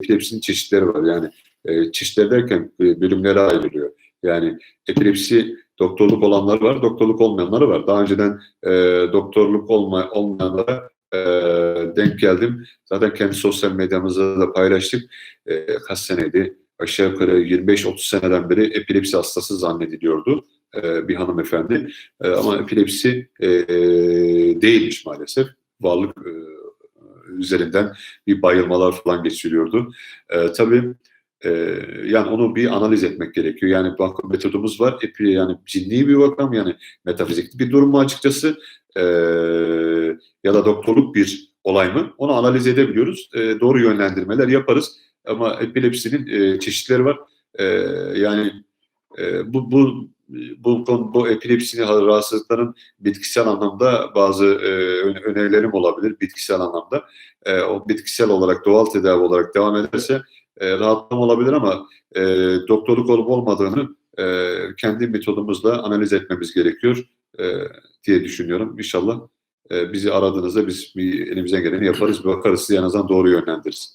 epilepsinin çeşitleri var. Yani e, çeşitleri derken e, bölümlere ayrılıyor. Yani epilepsi doktorluk olanları var, doktorluk olmayanları var. Daha önceden e, doktorluk olma, olmayanlara e, denk geldim. Zaten kendi sosyal medyamızda da paylaştık. E, kaç seneydi? Aşağı yukarı 25-30 seneden beri epilepsi hastası zannediliyordu e, bir hanımefendi. E, ama epilepsi e, değilmiş maalesef. Varlık e, üzerinden bir bayılmalar falan geçiriyordu. E, tabii e, yani onu bir analiz etmek gerekiyor. Yani bak metodumuz var. Epi, yani cinni bir vakam yani metafizikli bir durum mu açıkçası e, ya da doktorluk bir olay mı? Onu analiz edebiliyoruz. E, doğru yönlendirmeler yaparız. Ama epilepsinin e, çeşitleri var. E, yani e, bu, bu bu, bu, bu epilepsini rahatsızlıkların bitkisel anlamda bazı e, öne- önerilerim olabilir bitkisel anlamda. E, o bitkisel olarak doğal tedavi olarak devam ederse e, rahatlama olabilir ama e, doktorluk olup olmadığını e, kendi metodumuzla analiz etmemiz gerekiyor e, diye düşünüyorum. İnşallah e, bizi aradığınızda biz bir elimizden geleni yaparız, bakarız sizi en azından doğru yönlendiririz.